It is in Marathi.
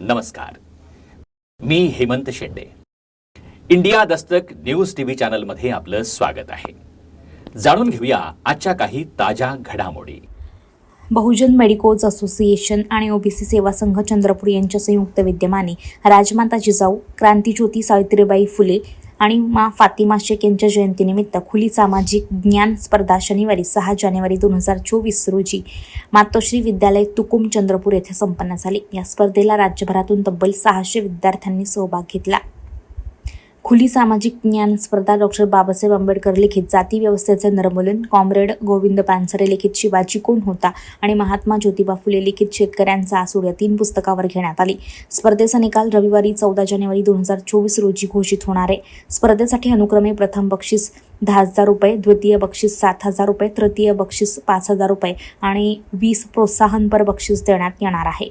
नमस्कार. मी Hemant Shende. India Dastak news TV चॅनलमध्ये आपलं स्वागत आहे. जाणून घेऊया आजच्या काही ताज्या घडामोडी. बहुजन मेडिकोज असोसिएशन आणि ओबीसी सेवा संघ चंद्रपूर यांच्या संयुक्त विद्यमाने राजमाता जिजाऊ क्रांतीज्योती सावित्रीबाई फुले आणि मा फातिमा शेख यांच्या जयंतीनिमित्त खुली सामाजिक ज्ञान स्पर्धा शनिवारी सहा जानेवारी दोन हजार चोवीस रोजी मातोश्री विद्यालय तुकुम चंद्रपूर येथे संपन्न झाली. या स्पर्धेला राज्यभरातून तब्बल सहाशे विद्यार्थ्यांनी सहभाग घेतला. खुली सामाजिक ज्ञान स्पर्धा डॉक्टर बाबासाहेब आंबेडकर लिखित जाती व्यवस्थेचे निर्मूलन. कॉम्रेड गोविंद पानसरे लिखित शिवाजी कोण होता? आणि महात्मा ज्योतिबा फुले लिखित शेतकऱ्यांचा आसूड या तीन पुस्तकावर घेण्यात आली. स्पर्धेचा निकाल रविवारी चौदा जानेवारी दोन हजार चोवीस रोजी घोषित होणार आहे. स्पर्धेसाठी अनुक्रमे प्रथम बक्षीस दहा हजार रुपये द्वितीय बक्षीस सात हजार रुपये तृतीय बक्षीस पाच हजार रुपये आणि वीस प्रोत्साहनपर बक्षीस देण्यात येणार आहे.